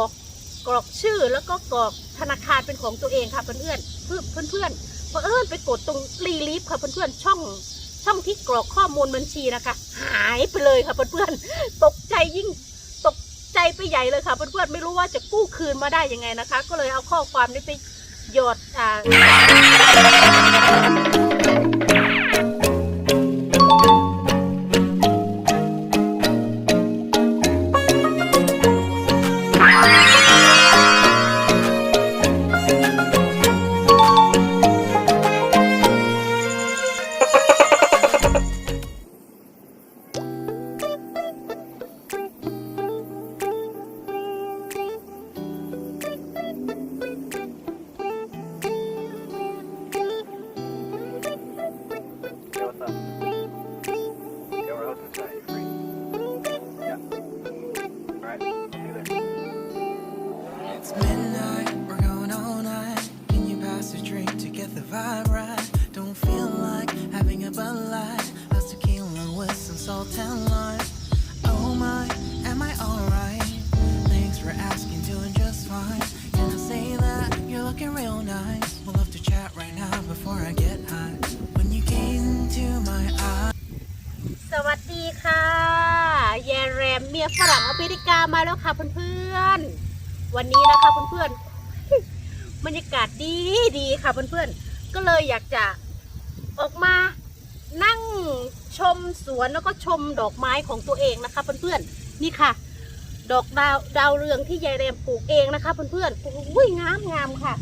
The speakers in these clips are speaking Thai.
อกกรอกชื่อแล้วก็กรอกธนาคารเป็นของตัวเองค่ะเพื่อนเพื่อนเพื่อนเพื่อนเพอเอิญไปกดตรงรีลีฟค่ะเพื่อนๆช่องช่องที่กรอกข้อมูลบัญชีนะคะ หายไปเลยค่ะเพื่อนๆตกใจยิ่งตกใจไปใหญ่เลยค่ะเพื่อนๆไม่รู้ว่าจะกู้คืนมาได้ยังไงนะคะ ก็เลยเอาข้อความนี้ไปหยอดอ่า ค่ะแยายแรมเมียฝรั่งอเมริกามาแล้วค่ะเพื่อนๆ วันนี้นะคะเพื่อนๆบรรยากาศดีดีค่ะเพื่อนๆ ก็เลยอยากจะออกมานั่งชมสวนแล้วก็ชมดอกไม้ของตัวเองนะคะเพื่อนๆ นี่ค่ะ ดอกดาวดาวเรืองที่ยายแรมปลูกเองนะคะเพื่อนๆโอ้ยงามงามค่ะ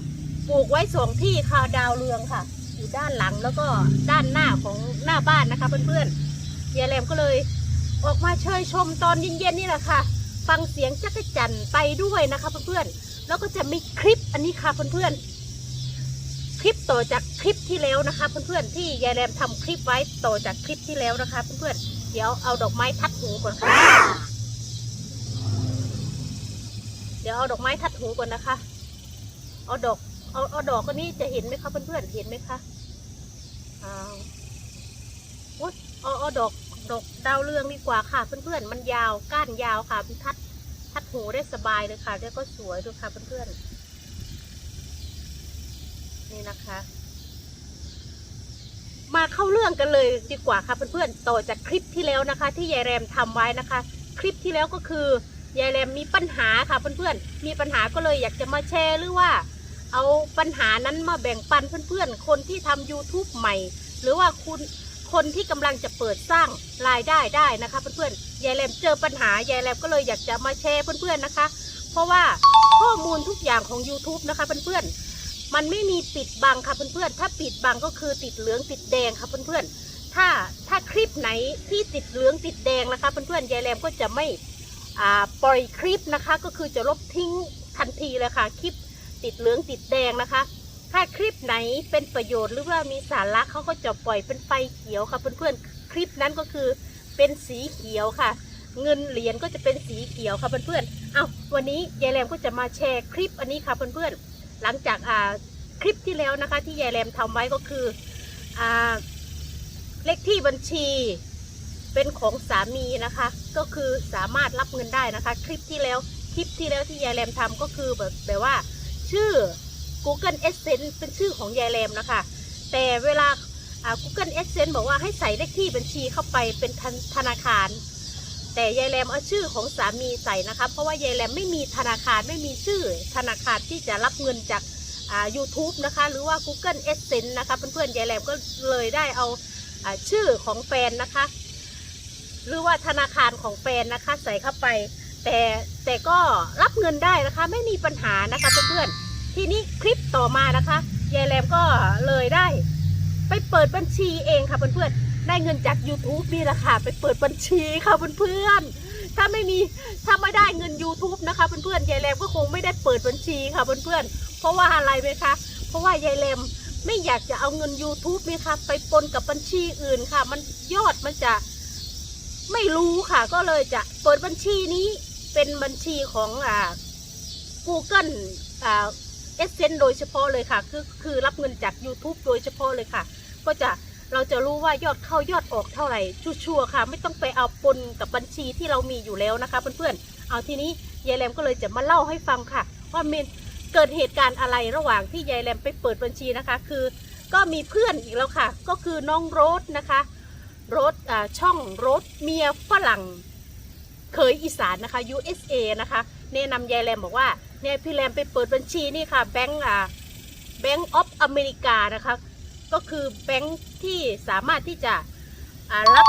ปลูกไว้สองที่ค่ะดาวเรืองค่ะ อยู่ด้านหลังแล้วก็ด้านหน้าของหน้าบ้านนะคะเพื่อนๆ ยายแหลมก็เลย ออกมาเชยชมตอนเย็นๆนี่แหละค่ะ ฟังเสียงจักรจันไปด้วยนะคะเพื่อนๆแล้วก็จะมีคลิปอันนี้ค่ะเพื่อนๆคลิปต่อจากคลิปที่แล้วนะคะเพื่อนๆที่ยายแหลมทำคลิปไว้ต่อจากคลิปที่แล้วนะคะเพื่อนๆเดี๋ยวเอาดอกไม้ทัดหูก่อนค่ะเดี๋ยวเอาดอกไม้ทัดหูก่อนนะคะ เอาดอก เอาเอาดอกก็นี่จะเห็นไหมคะเพื่อนๆ เห็นไหมคะอ้าวอุ๊ยเอาเอาดอก ดอกดาวเรืองดีกว่าค่ะ เพื่อนๆ มันยาวก้านยาวค่ะทัดทัดหูได้สบายเลยค่ะแล้วก็สวยด้วยค่ะเพื่อนๆ นี่นะคะ มาเข้าเรื่องกันเลยดีกว่าค่ะเพื่อนๆ ต่อจากคลิปที่แล้วนะคะ ที่ยายแรมทำไว้นะคะ คลิปที่แล้วก็คือยายแรมมีปัญหาค่ะเพื่อนๆ มีปัญหาก็เลยอยากจะมาแชร์หรือว่า เอาปัญหานั้นมาแบ่งปันเพื่อนๆ คนที่ทำ YouTube ใหม่ หรือว่าคุณ คนที่กำลังจะเปิดสร้างรายได้ได้นะคะ เพื่อนๆยายแรมเจอปัญหายายแรมก็เลยอยากจะมาแชร์เพื่อนๆนะคะ เพราะว่าข้อมูลทุกอย่างของ YouTube นะคะเพื่อนๆมันไม่มีปิดบังค่ะเพื่อนๆถ้าปิดบังก็คือติดเหลืองติดแดงค่ะเพื่อนๆถ้าถ้าคลิปไหนที่ติดเหลืองติดแดงนะคะเพื่อนๆยายแรมก็จะไม่ปล่อยคลิปนะคะ ก็คือจะลบทิ้งทันทีเลยค่ะคลิปติดเหลืองติดแดงนะคะ ถ้าคลิปไหนเป็นประโยชน์หรือว่ามีสาระเขาก็จะปล่อยเป็นไฟเขียวค่ะเพื่อนๆคลิปนั้นก็คือเป็นสีเขียวค่ะ เงินเหรียญก็จะเป็นสีเขียวค่ะเพื่อนๆเอาวันนี้ยายแรมก็จะมาแชร์คลิปอันนี้ค่ะเพื่อนๆหลังจากอ่าคลิปที่แล้วนะคะ ที่ยายแรมทำไว้ก็คืออ่าเลขที่บัญชีเป็นของสามีนะคะ ก็คือสามารถรับเงินได้นะคะ คลิปที่แล้วคลิปที่แล้วที่ยายแรมทำก็คือแบบแบบว่า ชื่อ Google Adsense เป็นชื่อของยายแรมนะคะ แต่เวลา Google Adsense บอกว่าให้ใส่เลขที่บัญชีเข้าไปเป็นธนธนาคาร แต่ยายแรมเอาชื่อของสามีใส่นะคะ เพราะว่ายายแรมไม่มีธนาคารไม่มีชื่อธนาคารที่จะรับเงินจากอ่า YouTube นะคะ หรือว่า Google Adsense นะคะเพื่อนๆยายแรมก็เลยได้เอาอ่าชื่อของแฟนนะคะ หรือว่าธนาคารของแฟนนะคะใส่เข้าไป แต่แต่ก็รับเงินได้นะคะ ไม่มีปัญหานะคะเพื่อนๆ ทีนี้คลิปต่อมานะคะยายแรมก็เลยได้ ไปเปิดบัญชีเองค่ะเพื่อนๆได้เงินจาก YouTube นี่แหละค่ะไปเปิดบัญชีค่ะเพื่อนๆถ้าไม่มีถ้าไม่ได้เงิน YouTube นะคะเพื่อนๆยายแรมก็คงไม่ได้เปิดบัญชีค่ะเพื่อนๆเพราะว่าอะไรไหมคะ เพราะว่ายายแรมไม่อยากจะเอาเงิน YouTube นี่ค่ะไปปนกับบัญชีอื่นค่ะ มันยอดมันจะไม่รู้ค่ะ ก็เลยจะเปิดบัญชีนี้เป็นบัญชีของอ่า Google อ่า เอเซนโดยเฉพาะเลยค่ะ คือคือรับเงินจาก YouTube โดยเฉพาะเลยค่ะ ก็จะเราจะรู้ว่ายอดเข้ายอดออกเท่าไหร่ชัวร์ค่ะ ไม่ต้องไปเอาปนกับบัญชีที่เรามีอยู่แล้วนะคะ เพื่อนๆเอาทีนี้ยายแรมก็เลยจะมาเล่าให้ฟังค่ะ ว่ามันเกิดเหตุการณ์อะไรระหว่างที่ยายแรมไปเปิดบัญชีนะคะ คือก็มีเพื่อนอีกแล้วค่ะ ก็คือน้องโรสนะคะโรสอ่าช่องโรสเมียฝรั่งเคยอีสานนะคะ USA นะคะ แนะนำยายแรมบอกว่าเนี่ยพี่แรมไปเปิดบัญชีนี่ค่ะแบงก์อ่าแบงก์ออฟอเมริกานะคะ ก็คือแบงก์ที่สามารถที่จะรับ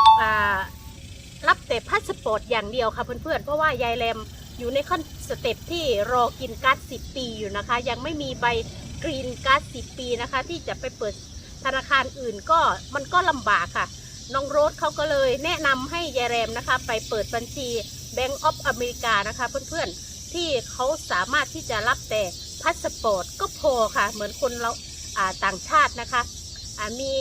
รับแต่พาสปอร์ตอย่างเดียวค่ะเพื่อนๆ เพราะว่ายายแรมอยู่ในขั้นสเต็ปที่รอกินการ์ด10ปีอยู่นะคะ ยังไม่มีใบกรีนการ์ด10ปีนะคะ ที่จะไปเปิดธนาคารอื่นก็มันก็ลำบากค่ะน้องโรสเขาก็เลยแนะนำให้ยายแรมนะคะ ไปเปิดบัญชี Bank of America นะคะเพื่อนๆ ที่เขาสามารถที่จะรับแต่พาสปอร์ตก็พอค่ะ เหมือนคนเราต่างชาตินะคะมี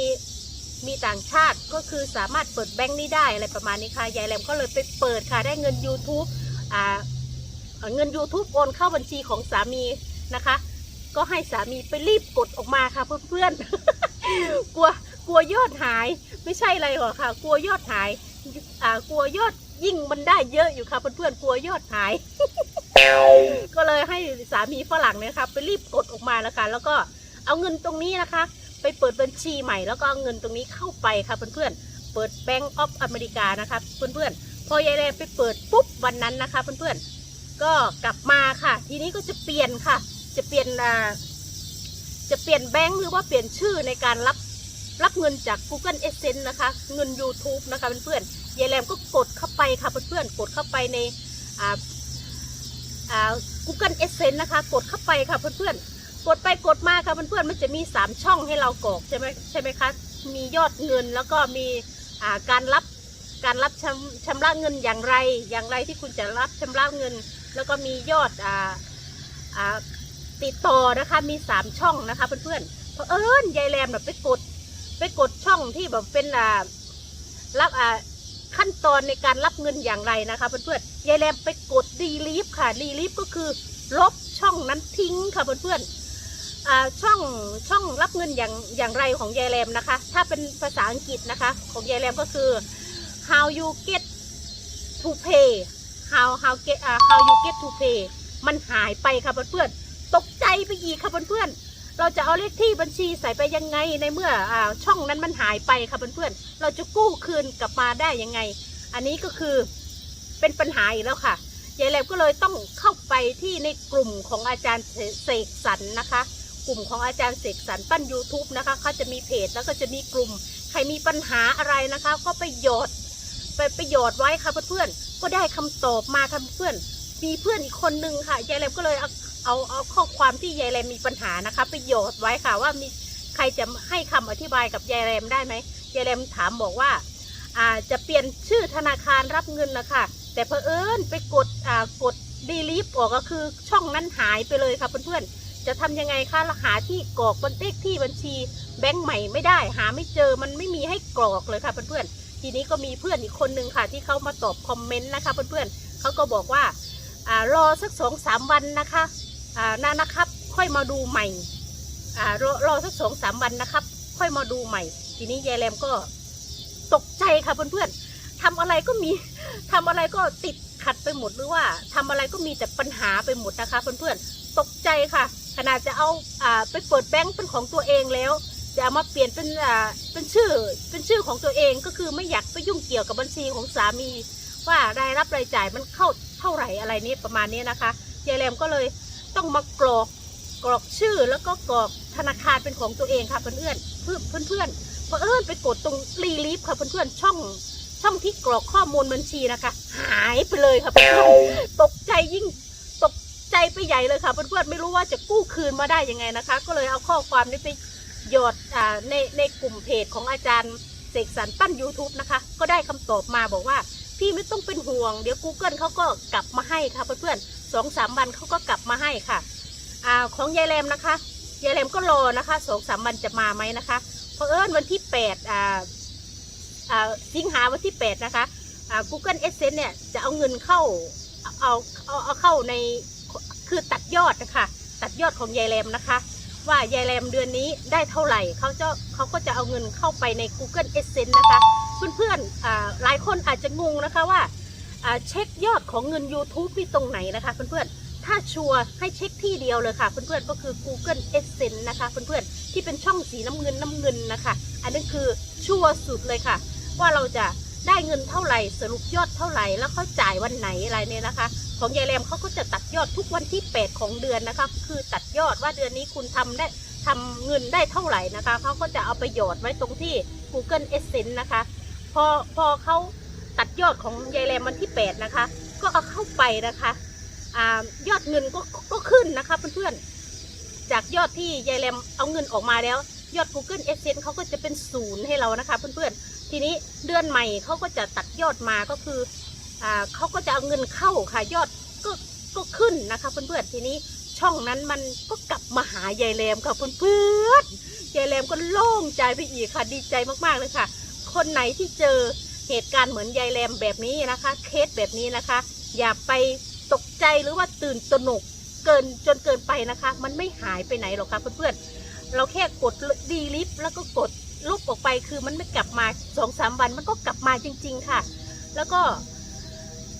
มีต่างชาติก็คือสามารถเปิดแบงค์นี้ได้อะไรประมาณนี้ค่ะยายแรมก็เลยไปเปิดค่ะ ได้เงิน YouTube อ่าเอ่อเงิน YouTube โอนเข้าบัญชีของสามีนะคะ ก็ให้สามีไปรีบกดออกมาค่ะเพื่อนๆ กลัวกลัวยอดหายไม่ใช่อะไรหรอกค่ะ กลัวยอดหายอ่ากลัวยอดยิ่งมันได้เยอะอยู่ค่ะเพื่อนๆกลัวยอดหาย ก็เลยให้สามีฝรั่งเนี่ยค่ะไปรีบกดออกมาแล้วค่ะแล้วก็เอาเงินตรงนี้นะคะ ไปเปิดบัญชีใหม่ แล้วก็เอาเงินตรงนี้เข้าไปค่ะเพื่อนๆเปิด Bank of America นะคะเพื่อนๆพอยายแรมไปเปิดปุ๊บวันนั้นนะคะเพื่อนๆก็กลับมาค่ะ ทีนี้ก็จะเปลี่ยนค่ะ จะเปลี่ยนจะเปลี่ยนแบงค์หรือว่าเปลี่ยนชื่อในการรับรับเงินจาก Google Essence นะคะ เงิน YouTube นะคะเพื่อนๆยายแรมก็กดเข้าไปค่ะเพื่อนๆกดเข้าไปใน Google Essence นะคะ กดเข้าไปค่ะเพื่อนๆ กดไปกดมาค่ะเพื่อนๆ มันจะมี 3 ช่องให้เรากรอกใช่ไหมใช่ไหมคะ มียอดเงินแล้วก็มีการรับการรับชำชำระเงินอย่างไรอย่างไรที่คุณจะรับชำระเงิน แล้วก็มียอดอ่าอ่าติดต่อนะคะมี 3 ช่องนะคะเพื่อนๆเพราะเอิญยายแรมแบบไปกดไปกดช่องที่แบบเป็นอ่ารับอ่า ขั้นตอนในการรับเงินอย่างไรนะคะเพื่อนๆยายแรมไปกดดีลีฟค่ะดีลีฟก็คือ ลบช่องนั้นทิ้งค่ะเพื่อนๆอ่าช่องช่องรับเงินอย่างอย่างไรของยายแรมนะคะ ถ้าเป็นภาษาอังกฤษนะคะ ของยายแรมก็คือ how you get to pay how how get อ่า how you get to pay มันหายไปค่ะเพื่อนๆตกใจไปอีกค่ะเพื่อนๆ เราจะเอาเลขที่บัญชีใส่ไปยังไงในเมื่ออช่องนั้นมันหายไปค่ะเพื่อนๆเราจะกู้คืนกลับมาได้ยังไง อันนี้ก็คือเป็นปัญหาอีกแล้วค่ะยายแหลมก็เลยต้องเข้าไปที่ในกลุ่มของอาจารย์เสกสรรนะคะ กลุ่มของอาจารย์เสกสรรปั้น YouTube นะคะเขาจะมีเพจแล้วก็จะมีกลุ่ม ใครมีปัญหาอะไรนะคะ ก็ไปหยอดไปไปหยอดไว้ค่ะเพื่อนๆก็ได้คำตอบมาค่ะเพื่อนมีเพื่อนอีกคนนึงค่ะยายแหลมก็เลยเอา เอาเอาข้อความที่ยายแหลมมีปัญหานะคะไปหยอดไว้ค่ะว่ามีใครจะให้คำอธิบายกับยายแหลมได้ไหมยายแหลมถามบอกว่าอ่าจะเปลี่ยนชื่อธนาคารรับเงินนะคะแต่เพอเอิญไปกดอ่ากดดีลีฟออกก็คือช่องนั้นหายไปเลยค่ะเพื่อนๆจะทำยังไงคะหาที่กรอกบันเลขที่บัญชีแบงก์ใหม่ไม่ได้ หาไม่เจอมันไม่มีให้กรอกเลยค่ะเพื่อนๆทีนี้ก็มีเพื่อนอีกคนนึงค่ะ ที่เขามาตอบคอมเมนต์นะคะเพื่อนๆเขาก็บอกว่าอ่ารอสักสองสามวันนะคะ นานะครับ ค่อยมาดูใหม่อ่ารอรอสักสองสามวันนะครับ ค่อยมาดูใหม่ ทีนี้ยายแรมก็ตกใจค่ะเพื่อนๆทำอะไรก็มีทำอะไรก็ติดขัดไปหมดหรือว่าทำอะไรก็มีแต่ปัญหาไปหมดนะคะเพื่อนๆตกใจค่ะ ขนาดจะเอาอ่าไปเปิดแบงค์เป็นของตัวเองแล้วจะเอามาเปลี่ยนเป็นอ่าเป็นชื่อเป็นชื่อของตัวเองก็คือไม่อยากไปยุ่งเกี่ยวกับบัญชีของสามี ว่ารายรับรายจ่ายมันเข้าเท่าไหร่อะไรนี้ประมาณนี้นะคะยายแรมก็เลย ต้องมากรอกกรอกชื่อแล้วก็กรอกธนาคารเป็นของตัวเองค่ะเพื่อนเพื่อนเพื่อนเพราะเอิญไปกดตรงรีลีฟค่ะเพื่อนๆช่องช่องที่กรอกข้อมูลบัญชีนะคะ หายไปเลยค่ะเพื่อนตกใจยิ่งตกใจไปใหญ่เลยค่ะเพื่อนๆไม่รู้ว่าจะกู้คืนมาได้ยังไงนะคะ ก็เลยเอาข้อความนี้ไปหยอดในในกลุ่มเพจของอาจารย์เสกสรรปั้น YouTube นะคะ ก็ได้คำตอบมาบอกว่า พี่ไม่ต้องเป็นห่วง เดี๋ยว Google เขาก็กลับมาให้ค่ะเพื่อนๆ สองสามวันเขาก็กลับมาให้ค่ะอ่าของยายแรมนะคะยายแรมก็รอนะคะสองสามวันจะมาไหมนะคะเพราะเอิญวันที่แปดอ่าอ่าสิงหาวันที่แปดนะคะอ่า Google Essence เนี่ยจะเอาเงินเข้าเอาเอาเอาเข้าในคือตัดยอดนะคะตัดยอดของยายแรมนะคะ ว่ายายแรมเดือนนี้ได้เท่าไหร่เขาจะเขาก็จะเอาเงินเข้าไปใน Google Essence นะคะ เพื่อนๆหลายคนอาจจะงงนะคะว่า เช็คยอดของเงิน YouTube ที่ตรงไหนนะคะเพื่อนๆ ถ้าชัวร์ให้เช็คที่เดียวเลยค่ะเพื่อนๆ ก็คือ Google Adsense นะคะเพื่อนๆ ที่เป็นช่องสีน้ำเงินน้ำเงินนะคะ อันนั้นคือชัวร์สุดเลยค่ะ ว่าเราจะได้เงินเท่าไหร่สรุปยอดเท่าไหร่แล้วเขาจ่ายวันไหนอะไรเนี่ยนะคะ ของยายแรมเขาก็จะตัดยอดทุกวันที่ 8 ของเดือนนะคะ คือตัดยอดว่าเดือนนี้คุณทำได้ทำเงินได้เท่าไหร่นะคะเขาก็จะเอาไปหยอดไว้ตรงที่ Google Adsense นะคะ พอพอเขา ตัดยอดของยายแรมวันที่ 8 นะคะ ก็เอาเข้าไปนะคะอยอดเงินก็ก็ขึ้นนะคะเพื่อนๆ จากยอดที่ยายแรมเอาเงินออกมาแล้ว ยอด Google Adsense เขาก็จะเป็นศูนย์ให้เรานะคะเพื่อนๆ ทีนี้เดือนใหม่เขาก็จะตัดยอดมาก็คืออเขาก็จะเอาเงินเข้าค่ะยอดก็ก็ขึ้นนะคะเพื่อนๆ ทีนี้ช่องนั้นมันก็กลับมาหายายแรมค่ะเพื่อนๆยายแรมก็โล่งใจไปอีกค่ะดีใจมากๆเลยค่ะ คนไหนที่เจอ เหตุการณ์เหมือนยายแรมแบบนี้นะคะ เคสแบบนี้นะคะ อย่าไปตกใจหรือว่าตื่นตระหนกเกินจนเกินไปนะคะ มันไม่หายไปไหนหรอกค่ะเพื่อนๆ เราแค่กดดีลิฟแล้วก็กดลบออกไปคือมันไม่กลับมาสองสามวันมันก็กลับมาจริง ๆค่ะ แล้วก็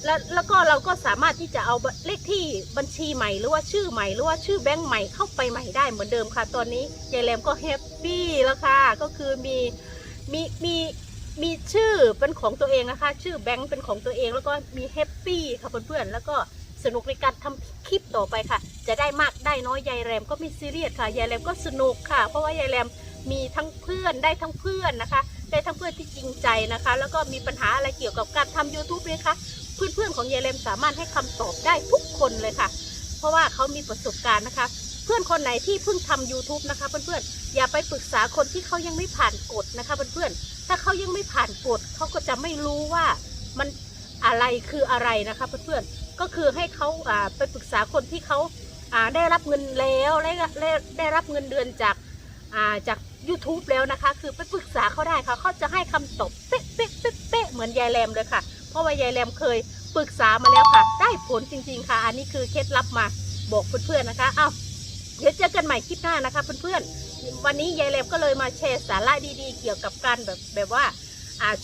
แล้วแล้วก็เราก็สามารถที่จะเอาเลขที่บัญชีใหม่หรือว่าชื่อใหม่หรือว่าชื่อแบงค์ใหม่เข้าไปใหม่ได้เหมือนเดิมค่ะ ตอนนี้ยายแรมก็แฮปปี้แล้วค่ะ ก็คือมีมีมี มีชื่อเป็นของตัวเองนะคะ ชื่อแบงค์เป็นของตัวเอง แล้วก็มีแฮปปี้ค่ะเพื่อนๆแล้วก็สนุกในการทำคลิปต่อไปค่ะ จะได้มากได้น้อยยายแรมก็ไม่ซีเรียสค่ะยายแรมก็สนุกค่ะ เพราะว่ายายแรมมีทั้งเพื่อนได้ทั้งเพื่อนนะคะ ได้ทั้งเพื่อนที่จริงใจนะคะ แล้วก็มีปัญหาอะไรเกี่ยวกับการทำ YouTube เลยค่ะเพื่อนๆของยายแรมสามารถให้คำตอบได้ทุกคนเลยค่ะ เพราะว่าเขามีประสบการณ์นะคะ เพื่อนคนไหนที่เพิ่งทำ YouTube นะคะ เพื่อนๆอย่าไปปรึกษาคนที่เขายังไม่ผ่านกฎนะคะเพื่อนๆ ถ้าเขายังไม่ผ่านกฎเขาก็จะไม่รู้ว่ามันอะไรคืออะไรนะคะเพื่อนๆก็คือให้เขาอ่าไปปรึกษาคนที่เขาอ่าได้รับเงินแล้วได้ได้รับเงินเดือนจากอ่าจาก YouTube แล้วนะคะ คือไปปรึกษาเขาได้ค่ะเขาจะให้คำตอบเป๊ะเป๊ะเป๊ะเป๊ะเหมือนยายแรมเลยค่ะ เพราะว่ายายแรมเคยปรึกษามาแล้วค่ะ ได้ผลจริง ๆค่ะ อันนี้คือเคล็ดลับมาบอกเพื่อนๆนะคะอ้าวเดี๋ยวเจอกันใหม่คลิปหน้านะคะเพื่อนๆ วันนี้ยายแรมก็เลยมาแชร์สาระดีๆ เกี่ยวกับการแบบแบบว่า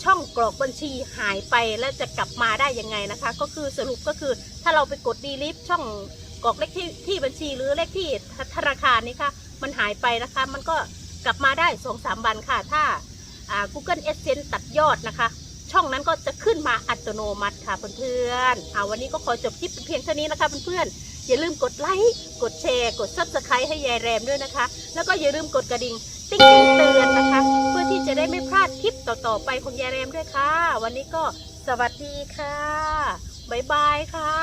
ช่องกรอกบัญชีหายไปแล้วจะกลับมาได้ยังไงนะคะ ก็คือสรุปก็คือถ้าเราไปกดดีลิฟช่องกรอกเลขที่ที่บัญชีหรือเลขที่ธนาคารนี่ค่ะมันหายไปนะคะ มันก็กลับมาได้สองสามวันค่ะ ถ้าา Google Adsense ตัดยอดนะคะ ช่องนั้นก็จะขึ้นมาอัตโนมัติค่ะเพื่อนๆเอาวันนี้ก็ขอจบคลิปเพียงเท่านี้นะคะเพื่อนๆ อย่าลืมกดไลค์ กดแชร์ กด Subscribe ให้ยายแรมด้วยนะคะ แล้วก็อย่าลืมกดกระดิ่ง ติ๊งติ๊งเตือนนะคะ เพื่อที่จะได้ไม่พลาดคลิปต่อๆไปของยายแรมด้วยค่ะ วันนี้ก็สวัสดีค่ะบายบายค่ะ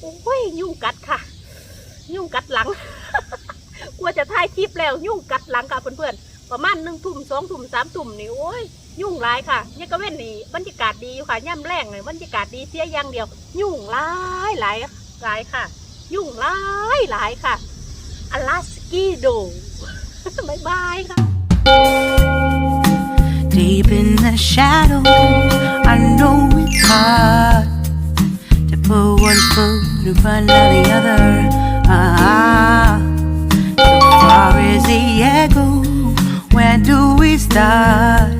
โอ้ยยุ่งกัดค่ะ ยุ่งกัดหลังกลัวจะถ่ายคลิปแล้วยุ่งกัดหลังค่ะเพื่อนๆประมาณหนึ่งทุ่มสองทุ่มสามทุ่มนี่โอ้ยยุ่งหลายค่ะเนี่ยก็เว้นนี่บรรยากาศดีอยู่ค่ะย่ำแรงเลยบรรยากาศดีเสียอย่างเดียว ยุ่งหลายหลาย หลายค่ะ ยุ่งหลายหลายค่ะอลาสกีโดบายบายค่ะ Deep in the shadows, I know it's hard to put one foot in front of the other. Ah, so far as the echo, where do we start?